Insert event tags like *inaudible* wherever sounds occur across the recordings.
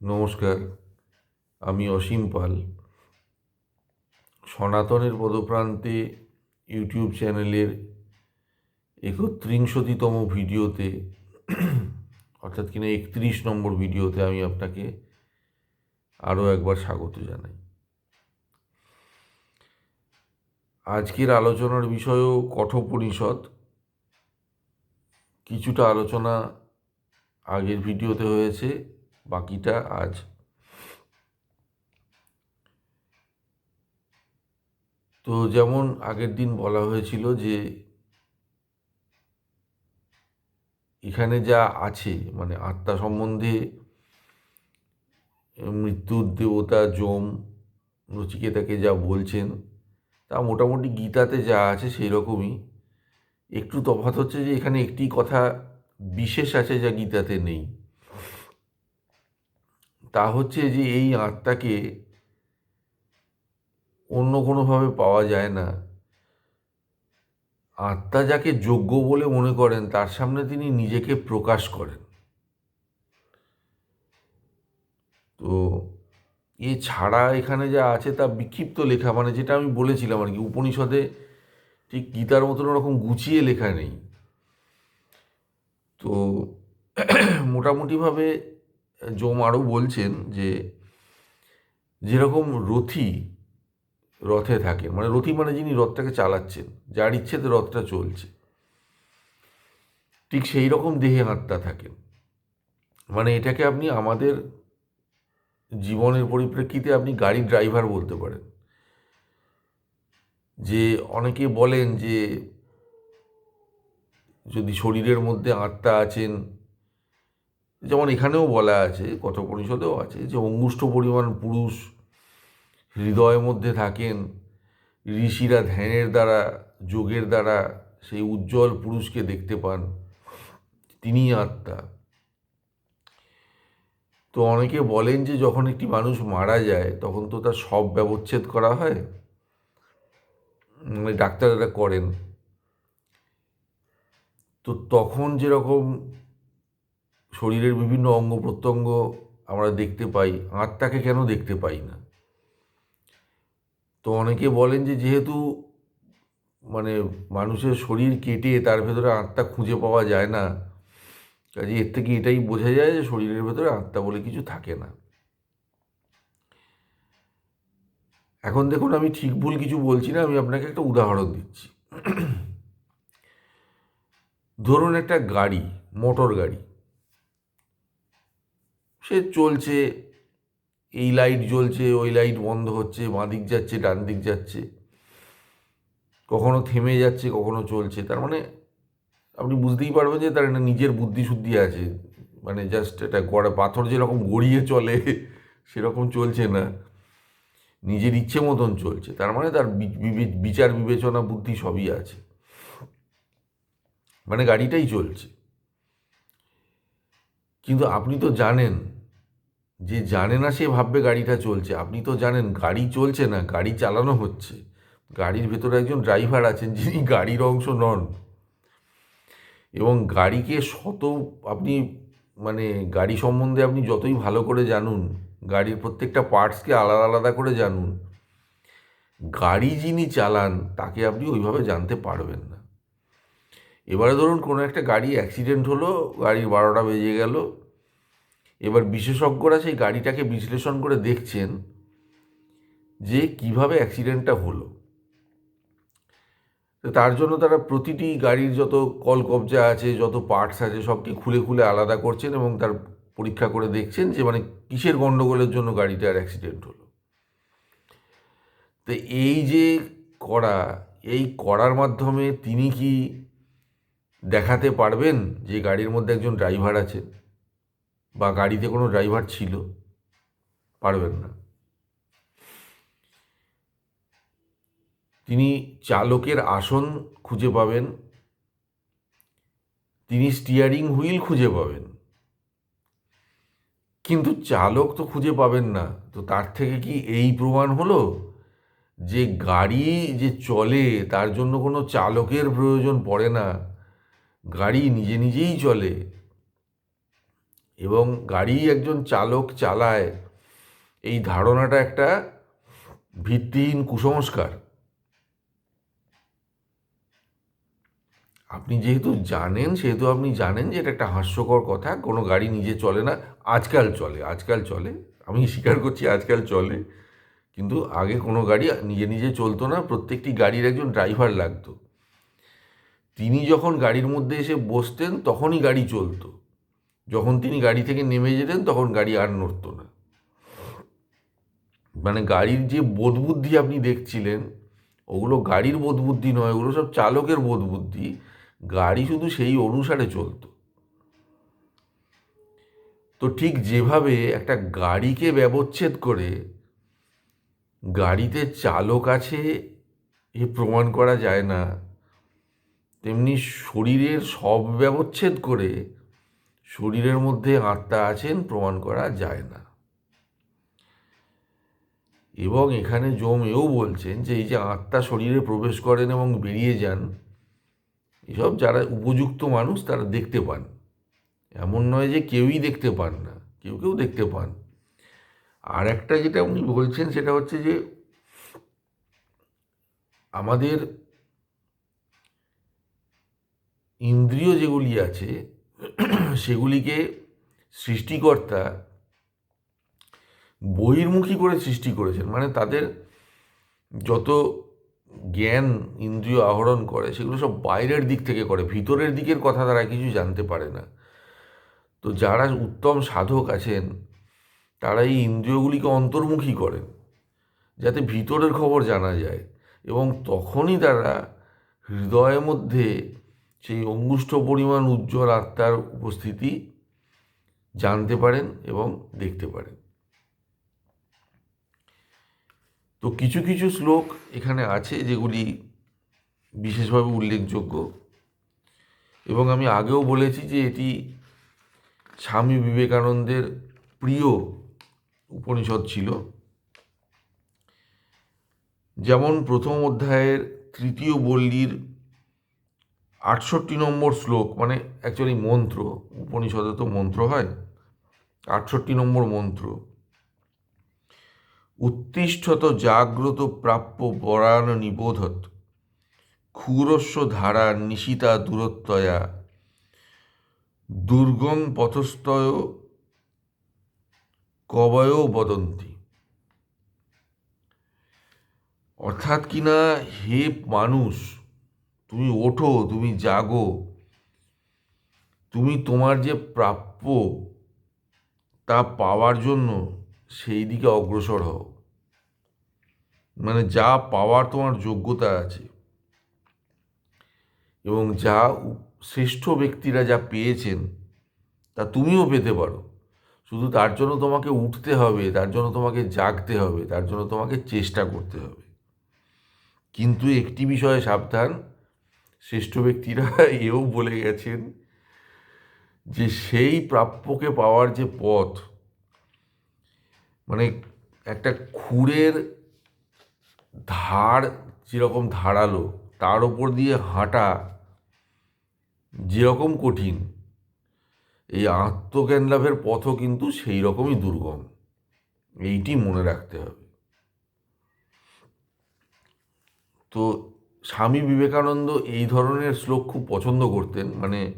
নমস্কার, আমি অসীম পাল। সনাতনের পদপ্রান্তে ইউটিউব চ্যানেলের একত্রিংশতিতম ভিডিওতে, অর্থাৎ কিনা একত্রিশ নম্বর ভিডিওতে আমি আপনাকে আরও একবার স্বাগত জানাই। আজকের আলোচনার বিষয়ও কঠোপনিষদ কিছুটা আলোচনা আগের ভিডিওতে হয়েছে। বাকিটা আজ তো যেমন আগের দিন বলা হয়েছিল যে এখানে যা আছে মানে আত্মা সম্বন্ধে মৃত্যুর দেবতা যম নচিকেতাকে যা বলছেন, তা মোটামুটি গীতাতে যা আছে সেই রকমই। একটু তফাৎ হচ্ছে যে এখানে একটি কথা বিশেষ আছে যা গীতাতে নেই। তা হচ্ছে যে এই আত্মাকে অন্য কোনোভাবে পাওয়া যায় না। আত্মা যাকে যোগ্য বলে মনে করেন, তার সামনে তিনি নিজেকে প্রকাশ করেন। তো এ ছাড়া এখানে যা আছে তা বিক্ষিপ্ত লেখা মানে যেটা আমি বলেছিলাম আর কি, উপনিষদে ঠিক গীতার মতন ওরকম গুছিয়ে লেখা নেই। তো মোটামুটিভাবে জোম আরও বলছেন যে যেরকম রথি রথে থাকেন মানে রথি মানে যিনি রথটাকে চালাচ্ছেন, যার ইচ্ছেতে রথটা চলছে, ঠিক সেই রকম দেহে আত্মা থাকেন মানে এটাকে আপনি আমাদের জীবনের পরিপ্রেক্ষিতে আপনি গাড়ির ড্রাইভার বলতে পারেন। যে অনেকে বলেন যে যদি শরীরের মধ্যে আত্মা আছেন যেমন এখানেও বলা আছে, কথোপনিষদেও আছে যে অঙ্গুষ্ঠ পরিমাণ পুরুষ হৃদয়ের মধ্যে থাকেন, ঋষিরা ধ্যানের দ্বারা, যোগের দ্বারা সেই উজ্জ্বল পুরুষকে দেখতে পান। তিনি আত্মা। তো অনেকে বলেন যে যখন একটি মানুষ মারা যায়, তখন তো তার সব ব্যবচ্ছেদ করা হয়। মানে ডাক্তাররা করেন। তো তখন যেরকম শরীরের বিভিন্ন অঙ্গ প্রত্যঙ্গ আমরা দেখতে পাই, আত্মাকে কেন দেখতে পাই না? তো অনেকে বলেন যে যেহেতু মানে মানুষের শরীর কেটে তার ভেতরে আত্মা খুঁজে পাওয়া যায় না, কাজে এর থেকে এটাই বোঝা যায় যে শরীরের ভেতরে আত্মা বলে কিছু থাকে না। এখন দেখুন, আমি ঠিক ভুল কিছু বলছি না, আমি আপনাকে একটা উদাহরণ দিচ্ছি। ধরুন একটা গাড়ি, মোটর গাড়ি সে চলছে, এই লাইট জ্বলছে, ওই লাইট বন্ধ হচ্ছে বাঁ দিক যাচ্ছে ডান দিক যাচ্ছে। কখনো থেমে যাচ্ছে, কখনো চলছে। তার মানে আপনি বুঝতেই পারবেন যে তার একটা নিজের বুদ্ধি শুদ্ধি আছে। মানে জাস্ট এটা গড়া, পাথর যেরকম গড়িয়ে চলে, সেরকম চলছে না। নিজের ইচ্ছে মতন চলছে। তার মানে তার বিচার, বিবেচনা, বুদ্ধি সবই আছে। মানে গাড়িটাই চলছে। কিন্তু আপনি তো জানেন যে জানে না সে ভাববে গাড়িটা চলছে। আপনি তো জানেন, গাড়ি চলছে না, গাড়ি চালানো হচ্ছে। গাড়ির ভেতরে একজন ড্রাইভার আছেন যিনি গাড়ির অংশ নন। এবং গাড়িকে শত আপনি মানে গাড়ি সম্বন্ধে আপনি যতই ভালো করে জানুন, গাড়ির প্রত্যেকটা পার্টসকে আলাদা আলাদা করে জানুন, গাড়ি যিনি চালান, তাকে আপনি ওইভাবে জানতে পারবেন না। এবারে ধরুন কোনো একটা গাড়ি অ্যাক্সিডেন্ট হলো, গাড়ির বারোটা বেজে গেল এবার বিশেষজ্ঞরা সেই গাড়িটাকে বিশ্লেষণ করে দেখছেন যে কীভাবে অ্যাক্সিডেন্টটা হলো। তার জন্য তারা প্রতিটি গাড়ির যত কল কবজা আছে, যত পার্টস আছে, সবকে খুলে খুলে আলাদা করছেন এবং তার পরীক্ষা করে দেখছেন যে মানে কিসের গণ্ডগোলের জন্য গাড়িটার অ্যাক্সিডেন্ট হলো। তো এই যে করা, এই করার মাধ্যমে তিনি কি দেখাতে পারবেন যে গাড়ির মধ্যে একজন ড্রাইভার আছে বা গাড়িতে কোনো ড্রাইভার ছিল, পারবেন না। তিনি চালকের আসন খুঁজে পাবেন, তিনি স্টিয়ারিং হুইল খুঁজে পাবেন। কিন্তু চালক তো খুঁজে পাবেন না। তো তার থেকে কি এই প্রমাণ হলো? যে গাড়ি যে চলে, তার জন্য কোনো চালকের প্রয়োজন পড়ে না। গাড়ি নিজে নিজেই চলে। এবং গাড়ি একজন চালক চালায়, এই ধারণাটা একটা ভিত্তিহীন কুসংস্কার। আপনি যেহেতু জানেন, সেহেতু আপনি জানেন যে এটা একটা হাস্যকর কথা, কোনো গাড়ি নিজে চলে না, আজকাল চলে আজকাল চলে, আমি স্বীকার করছি আজকাল চলে, কিন্তু আগে কোনো গাড়ি নিজে নিজে চলতো না, প্রত্যেকটি গাড়ির একজন ড্রাইভার লাগতো। তিনি যখন গাড়ির মধ্যে এসে বসতেন, তখনই গাড়ি চলতো। যখন তিনি গাড়ি থেকে নেমে যেতেন, তখন গাড়ি আর নড়তো না। মানে গাড়ির যে বোধবুদ্ধি আপনি দেখছিলেন, ওগুলো গাড়ির বোধবুদ্ধি নয়, ওগুলো সব চালকের বোধবুদ্ধি। গাড়ি শুধু সেই অনুসারে চলতো। তো ঠিক যেভাবে একটা গাড়িকে ব্যবচ্ছেদ করে গাড়িতে চালক আছে এ প্রমাণ করা যায় না, তেমনি শরীরের সব ব্যবচ্ছেদ করে শরীরের মধ্যে আত্মা আছেন, প্রমাণ করা যায় না। এবং এখানে জম এও বলছেন যে, এই যে আত্মা শরীরে প্রবেশ করেন এবং বেরিয়ে যান, এসব যারা উপযুক্ত মানুষ তারা দেখতে পান। এমন নয় যে কেউই দেখতে পান না, কেউ কেউ দেখতে পান। আর একটা যেটা উনি বলছেন সেটা হচ্ছে যে, আমাদের ইন্দ্রিয় যেগুলি আছে সেগুলিকে সৃষ্টিকর্তা বহির্মুখী করে সৃষ্টি করেছেন। মানে তাদের যত জ্ঞান, ইন্দ্রিয় আহরণ করে, সেগুলো সব বাইরের দিক থেকে করে। ভিতরের দিকের কথা তারা কিছু জানতে পারে না। তো যারা উত্তম সাধক আছেন, তারা এই ইন্দ্রিয়গুলিকে অন্তর্মুখী করেন, যাতে ভিতরের খবর জানা যায়। এবং তখনই তারা হৃদয়ের মধ্যে সেই অঙ্গুষ্ঠ পরিমাণ উজ্জ্বল আত্মার উপস্থিতি জানতে পারেন এবং দেখতে পারেন। তো কিছু কিছু শ্লোক এখানে আছে যেগুলি বিশেষভাবে উল্লেখযোগ্য এবং আমি আগেও বলেছি যে এটি স্বামী বিবেকানন্দের প্রিয় উপনিষদ ছিল। যেমন প্রথম অধ্যায়ের তৃতীয় বল্লীর আটষট্টি নম্বর শ্লোক মানে অ্যাকচুয়ালি মন্ত্র, উপনিষদে তো মন্ত্র হয়, আটষট্টি নম্বর মন্ত্র। উত্তিষ্ঠত জাগ্রত প্রাপ্য পরায়ণ নিবোধত ক্ষুরস্য ধারা নিশিতা দূরত্বয়া, দুর্গম পথস্তয় কবয় বদন্তি। অর্থাৎ কিনা হে মানুষ তুমি ওঠো, তুমি জাগো। তুমি তোমার যে প্রাপ্য তা পাওয়ার জন্য সেই দিকে অগ্রসর হও। মানে যা পাওয়ার তোমার যোগ্যতা আছে। এবং যা শ্রেষ্ঠ ব্যক্তিরা যা পেয়েছেন, তা তুমিও পেতে পারো। শুধু তার জন্য তোমাকে উঠতে হবে, তার জন্য তোমাকে জাগতে হবে, তার জন্য তোমাকে চেষ্টা করতে হবে। কিন্তু একটি বিষয়ে সাবধান শ্রেষ্ঠ ব্যক্তিরা *laughs* এও বলে গেছেন যে সেই প্রাপ্যকে পাওয়ার যে পথ মানে একটা খুঁড়ের ধার যেরকম ধারালো, তার ওপর দিয়ে হাঁটা যেরকম কঠিন, এই আত্মজ্ঞান লাভের পথও কিন্তু সেই রকমই দুর্গম। এইটি মনে রাখতে হবে। তো স্বামী বিবেকানন্দ এই ধরনের শ্লোক খুব পছন্দ করতেন মানে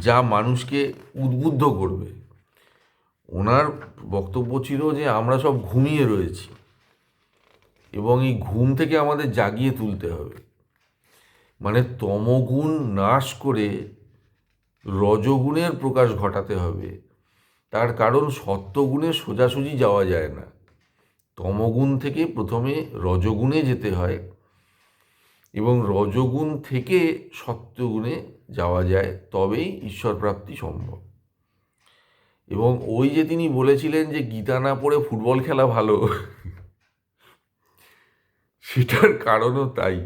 যা মানুষকে উদ্বুদ্ধ করবে। ওনার বক্তব্য ছিল যে, আমরা সব ঘুমিয়ে রয়েছি এবং এই ঘুম থেকে আমাদের জাগিয়ে তুলতে হবে। মানে তমগুণ নাশ করে রজগুণের প্রকাশ ঘটাতে হবে। তার কারণ সত্যগুণে সোজাসুজি যাওয়া যায় না। তমগুণ থেকে প্রথমে রজগুণে যেতে হয়। এবং রজগুণ থেকে সত্যগুণে যাওয়া যায়, তবেই ঈশ্বর প্রাপ্তি সম্ভব। এবং ওই যে তিনি বলেছিলেন যে গীতা না পড়ে ফুটবল খেলা ভালো, সেটার কারণও তাই।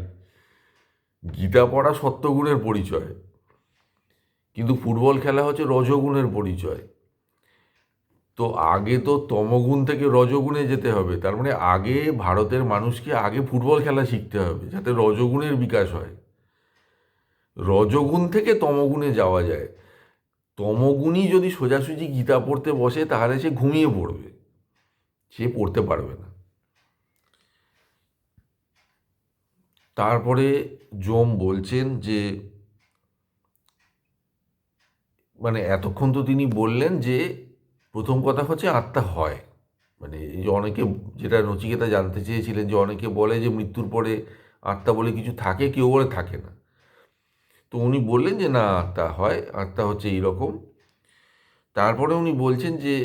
গীতা পড়া সত্যগুণের পরিচয়, কিন্তু ফুটবল খেলা হচ্ছে রজগুণের পরিচয়। তো আগে তো তমগুণ থেকে রজগুণে যেতে হবে। তার মানে আগে ভারতের মানুষকে আগে ফুটবল খেলা শিখতে হবে, যাতে রজগুণের বিকাশ হয়। রজগুণ থেকে তমগুণে যাওয়া যায়। তমগুণই যদি সোজাসুজি গীতা পড়তে বসে, তাহলে সে ঘুমিয়ে পড়বে। সে পড়তে পারবে না। তারপরে জম বলছেন যে মানে এতক্ষণ তো তিনি বললেন যে প্রথম কথা হচ্ছে আত্মা হয়। মানে এই যে অনেকে যেটা নচিকেতা জানতে চেয়েছিলেন যে অনেকে বলে যে মৃত্যুর পরে আত্মা বলে কিছু থাকে, কেউ বলে থাকে না। তো উনি বললেন যে না, আত্মা হয়, আত্মা হচ্ছে এইরকম। তারপরে উনি বলছেন যে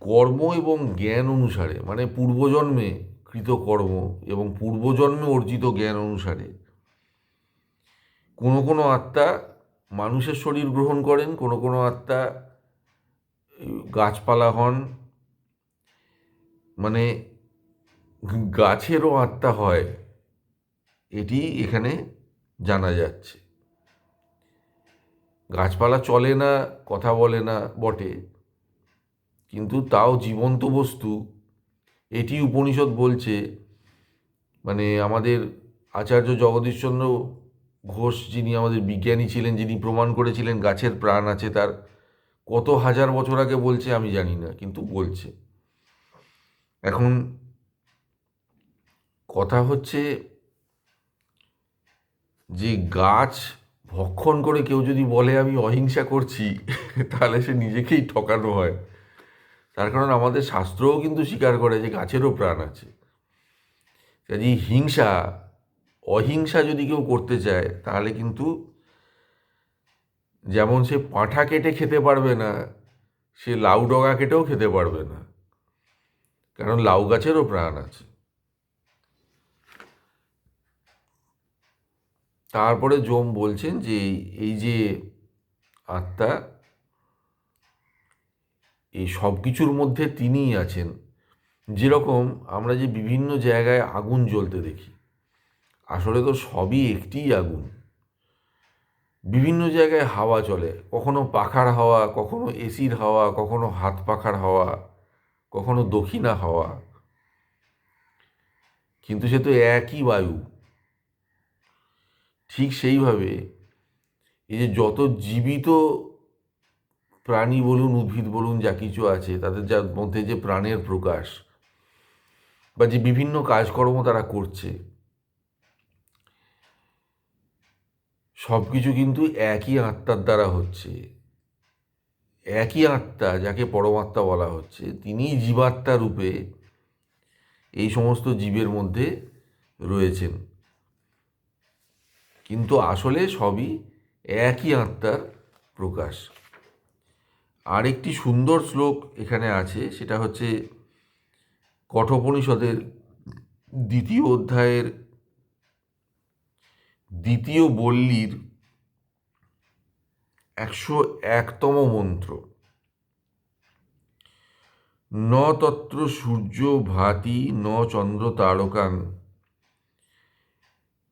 কর্ম এবং জ্ঞান অনুসারে মানে পূর্বজন্মে কৃত কর্ম এবং পূর্বজন্মে অর্জিত জ্ঞান অনুসারে কোনো কোনো আত্মা মানুষের শরীর গ্রহণ করেন, কোনো কোনো আত্মা গাছপালা হন মানে গাছেরও আত্মা হয়, এটি এখানে জানা যাচ্ছে। গাছপালা চলে না, কথা বলে না, বটে। কিন্তু তাও জীবন্ত বস্তু, এটি উপনিষদ বলছে মানে আমাদের আচার্য জগদীশচন্দ্র ঘোষ যিনি আমাদের বিজ্ঞানী ছিলেন, যিনি প্রমাণ করেছিলেন গাছের প্রাণ আছে তার, কত হাজার বছর আগে বলছে আমি জানি না, কিন্তু বলছে। এখন কথা হচ্ছে যে গাছ ভক্ষণ করে কেউ যদি বলে আমি অহিংসা করছি, তাহলে সে নিজেকেই ঠকানো হয়। তার কারণ আমাদের শাস্ত্রও কিন্তু স্বীকার করে যে গাছেরও প্রাণ আছে। কাজে হিংসা অহিংসা যদি কেউ করতে চায়, তাহলে কিন্তু যেমন সে পাঁঠা কেটে খেতে পারবে না, সে লাউ ডগা কেটেও খেতে পারবে না। কারণ লাউ গাছেরও প্রাণ আছে। তারপরে জোম বলছেন যে, এই- যে আত্মা, এই সব কিছুর মধ্যে তিনিই আছেন। যেরকম আমরা যে বিভিন্ন জায়গায় আগুন জ্বলতে দেখি আসলে তো সবই একটিই আগুন। বিভিন্ন জায়গায় হাওয়া চলে। কখনো পাখার হাওয়া, কখনো এসির হাওয়া, কখনো হাত পাখার হাওয়া, কখনো দক্ষিণা হাওয়া। কিন্তু সে তো একই বায়ু। ঠিক সেইভাবে এই যে যত জীবিত প্রাণী বলুন, উদ্ভিদ বলুন, যা কিছু আছে, তাদের যার মধ্যে যে প্রাণের প্রকাশ বা যে বিভিন্ন কাজকর্ম তারা করছে সব কিছু কিন্তু একই আত্মার দ্বারা হচ্ছে। একই আত্মা যাকে পরমাত্মা বলা হচ্ছে তিনিই জীবাত্মা রূপে এই সমস্ত জীবের মধ্যে রয়েছেন। কিন্তু আসলে সবই একই আত্মার প্রকাশ। আরেকটি সুন্দর শ্লোক এখানে আছে, সেটা হচ্ছে কঠোপনিষদের দ্বিতীয় অধ্যায়ের দ্বিতীয় বল্লীর একশো একতম মন্ত্র। ন তত্র সূর্য ভাতি, ন চন্দ্র তারকাং।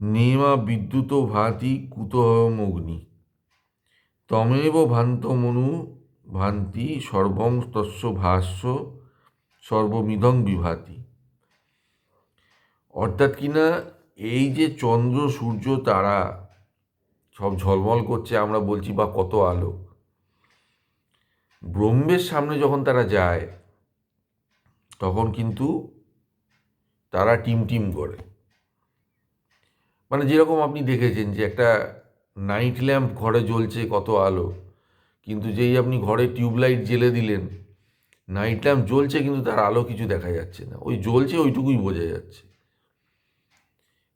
নেমা বিদ্যুত ভাতি কুতহমগ্নি তমেব ভান্তমনু ভান্তি, সর্বং তস্য ভাষ্য সর্বমিদং বিভাতি। অর্থাৎ কিনা এই যে চন্দ্র, সূর্য, তারা সব ঝলমল করছে, আমরা বলছি বা কত আলো। ব্রহ্মের সামনে যখন তারা যায়, তখন কিন্তু তারা টিম টিম করে। মানে যেরকম আপনি দেখেছেন যে একটা নাইট ল্যাম্প ঘরে জ্বলছে, কত আলো। কিন্তু যেই আপনি ঘরে টিউবলাইট জেলে দিলেন নাইট ল্যাম্প জ্বলছে, কিন্তু তার আলো কিছু দেখা যাচ্ছে না। ওই জ্বলছে, ওইটুকুই বোঝা যাচ্ছে।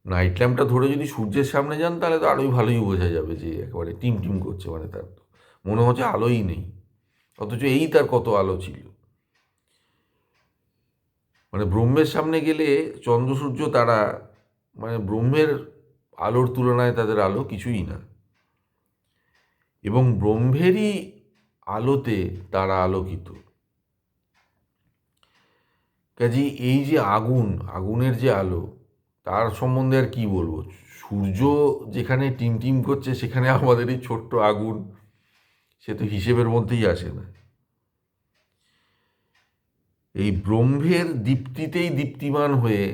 নাইট ল্যাম্পটা ধরে যদি সূর্যের সামনে যান, তাহলে তো আরোই ভালোই বোঝা যাবে যে একেবারে টিম টিম করছে মানে তার তো। মনে হচ্ছে আলোই নেই। অথচ এই তার কত আলো ছিল। মানে ব্রহ্মের সামনে গেলে চন্দ্র, সূর্য তারা মানে ব্রহ্মের আলোর তুলনায় তাদের আলো কিছুই না। এবং ব্রহ্মেরই আলোতে তারা আলোকিত। কাজে এই যে আগুন, আগুনের যে আলো তার সম্বন্ধে আর কি বলব? সূর্য যেখানে টিম টিম করছে, সেখানে আমাদের এই ছোট্ট আগুন। সে তো হিসেবের মধ্যেই আসে না। এই ব্রহ্মের দীপ্তিতেই দীপ্তিমান হয়ে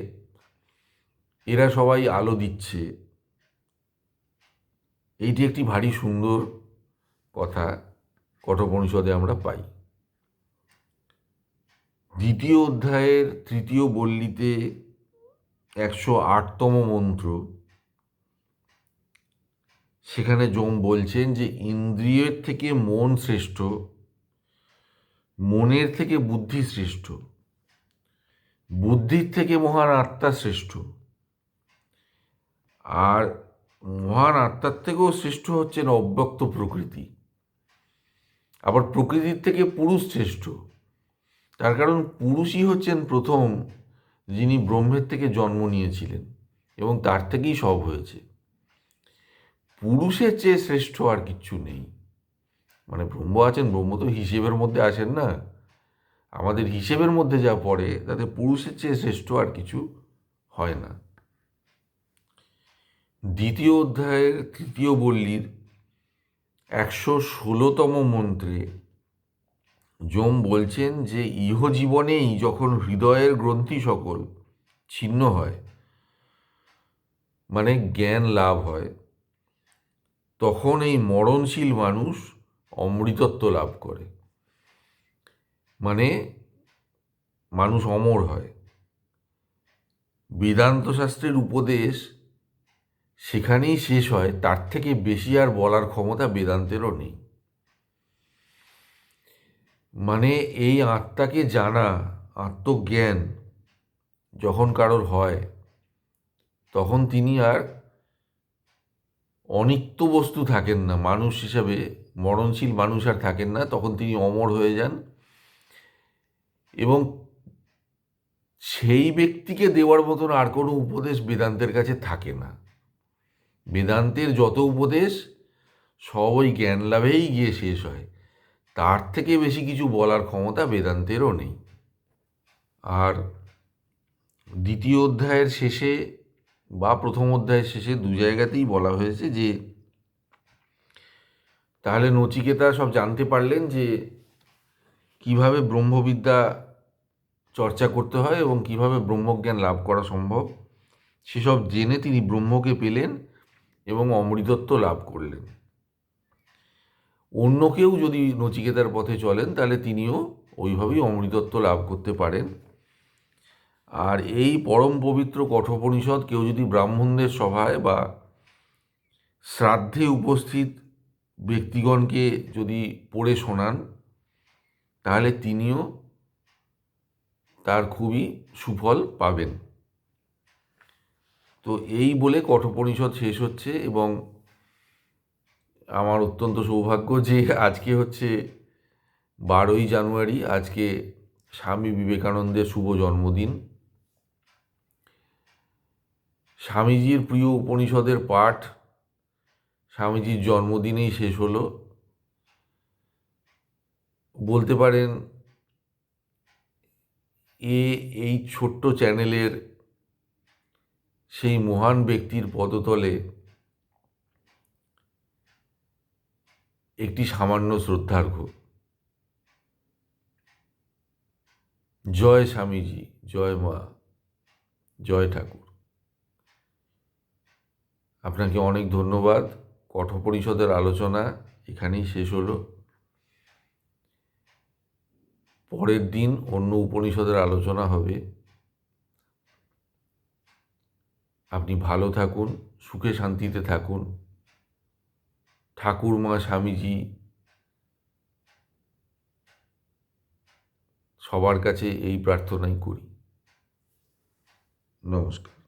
এরা সবাই আলো দিচ্ছে। এইটি একটি ভারী সুন্দর কথা কঠোপনিষদে আমরা পাই। দ্বিতীয় অধ্যায়ের তৃতীয় বল্লিতে একশো আটতম মন্ত্র। সেখানে যম বলছেন যে, ইন্দ্রিয়ের থেকে মন শ্রেষ্ঠ, মনের থেকে বুদ্ধি শ্রেষ্ঠ, বুদ্ধির থেকে মহান আত্মা শ্রেষ্ঠ, আর মহান আত্মার থেকেও শ্রেষ্ঠ হচ্ছেন অব্যক্ত প্রকৃতি। আবার প্রকৃতির থেকে পুরুষ শ্রেষ্ঠ, তার কারণ পুরুষই হচ্ছেন প্রথম যিনি ব্রহ্মের থেকে জন্ম নিয়েছিলেন এবং তার থেকেই সব হয়েছে। পুরুষের চেয়ে শ্রেষ্ঠ আর কিচ্ছু নেই। মানে ব্রহ্ম আছেন, ব্রহ্ম তো হিসেবের মধ্যে আসেন না। আমাদের হিসেবের মধ্যে যা পড়ে, তাতে পুরুষের চেয়ে শ্রেষ্ঠ আর কিছু হয় না। দ্বিতীয় অধ্যায়ের তৃতীয় বল্লীর একশো ষোলোতম মন্ত্রে যম বলছেন যে ইহ জীবনেই যখন হৃদয়ের গ্রন্থি সকল ছিন্ন হয় মানে জ্ঞান লাভ হয়, তখন এই মরণশীল মানুষ অমৃতত্ব লাভ করে। মানে মানুষ অমর হয়। বেদান্ত শাস্ত্রের উপদেশ সেখানেই শেষ হয়, তার থেকে বেশি আর বলার ক্ষমতা বেদান্তেরও নেই। মানে এই আত্মাকে জানা, আত্মজ্ঞান যখন কারোর হয়, তখন তিনি আর অনিত্য বস্তু থাকেন না। মানুষ হিসাবে, মরণশীল মানুষ আর থাকেন না। তখন তিনি অমর হয়ে যান এবং সেই ব্যক্তিকে দেওয়ার মতন আর কোনো উপদেশ বেদান্তের কাছে থাকে না। বেদান্তের যত উপদেশ সব ওই জ্ঞান লাভেই গিয়ে শেষ হয়। তার থেকে বেশি কিছু বলার ক্ষমতা বেদান্তেরও নেই। আর দ্বিতীয় অধ্যায়ের শেষে বা প্রথম অধ্যায়ের শেষে দু জায়গাতেই বলা হয়েছে যে, তাহলে নচিকেতা সব জানতে পারলেন যে কীভাবে ব্রহ্মবিদ্যা চর্চা করতে হয় এবং কীভাবে ব্রহ্মজ্ঞান লাভ করা সম্ভব, সেসব জেনে তিনি ব্রহ্মকে পেলেন এবং অমৃতত্ব লাভ করলেন। অন্য কেউ যদি নচিকেতার পথে চলেন, তাহলে তিনিও ওইভাবেই অমৃতত্ব লাভ করতে পারেন। আর এই পরম পবিত্র কঠোপনিষদ কেউ যদি ব্রাহ্মণদের সভায় বা শ্রাদ্ধে উপস্থিত ব্যক্তিগণকে যদি পড়ে শোনান, তাহলে তিনিও তার খুবই সুফল পাবেন। তো এই বলে কঠোপনিষদ শেষ হচ্ছে এবং আমার অত্যন্ত সৌভাগ্য যে আজকে হচ্ছে বারোই জানুয়ারি, আজকে স্বামী বিবেকানন্দের শুভ জন্মদিন। স্বামীজির প্রিয় উপনিষদের পাঠ স্বামীজির জন্মদিনেই শেষ হলো। বলতে পারেন, এ, এই ছোট্ট চ্যানেলের সেই মহান ব্যক্তির পদতলে একটি সামান্য শ্রদ্ধার্ঘ। জয় স্বামীজি, জয় মা, জয় ঠাকুর। আপনাকে অনেক ধন্যবাদ। কঠোপরিষদের আলোচনা এখানেই শেষ হলো। পরের দিন অন্য উপনিষদের আলোচনা হবে। আপনি ভালো থাকুন, সুখে শান্তিতে থাকুন। ঠাকুর মা স্বামীজি সবার কাছে এই প্রার্থনাই করি। নমস্কার।